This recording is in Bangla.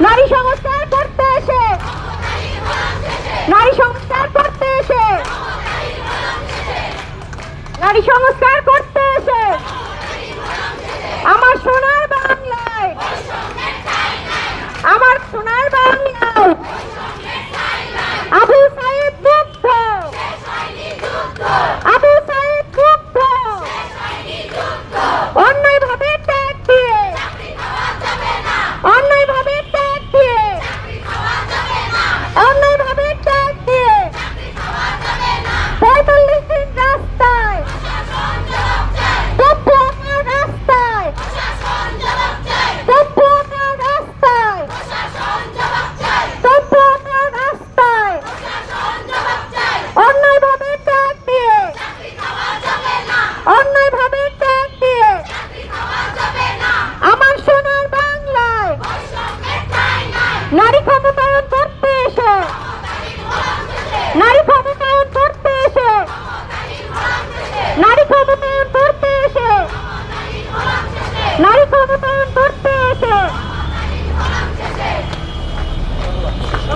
নারী সংস্কার করতে এসে। নারী সংস্কার করতে এসে। নারী সংস্কার করতে অন্যায় ভাবে ট্যাগ দিয়ে আমার সোনার বাংলায় নারী ক্ষমতায়ন করতে এসে, নারী ক্ষমতায়ন করতে এসে, নারী ক্ষমতায়ন করতে এসে, নারী ক্ষমতায়ন করতে এসে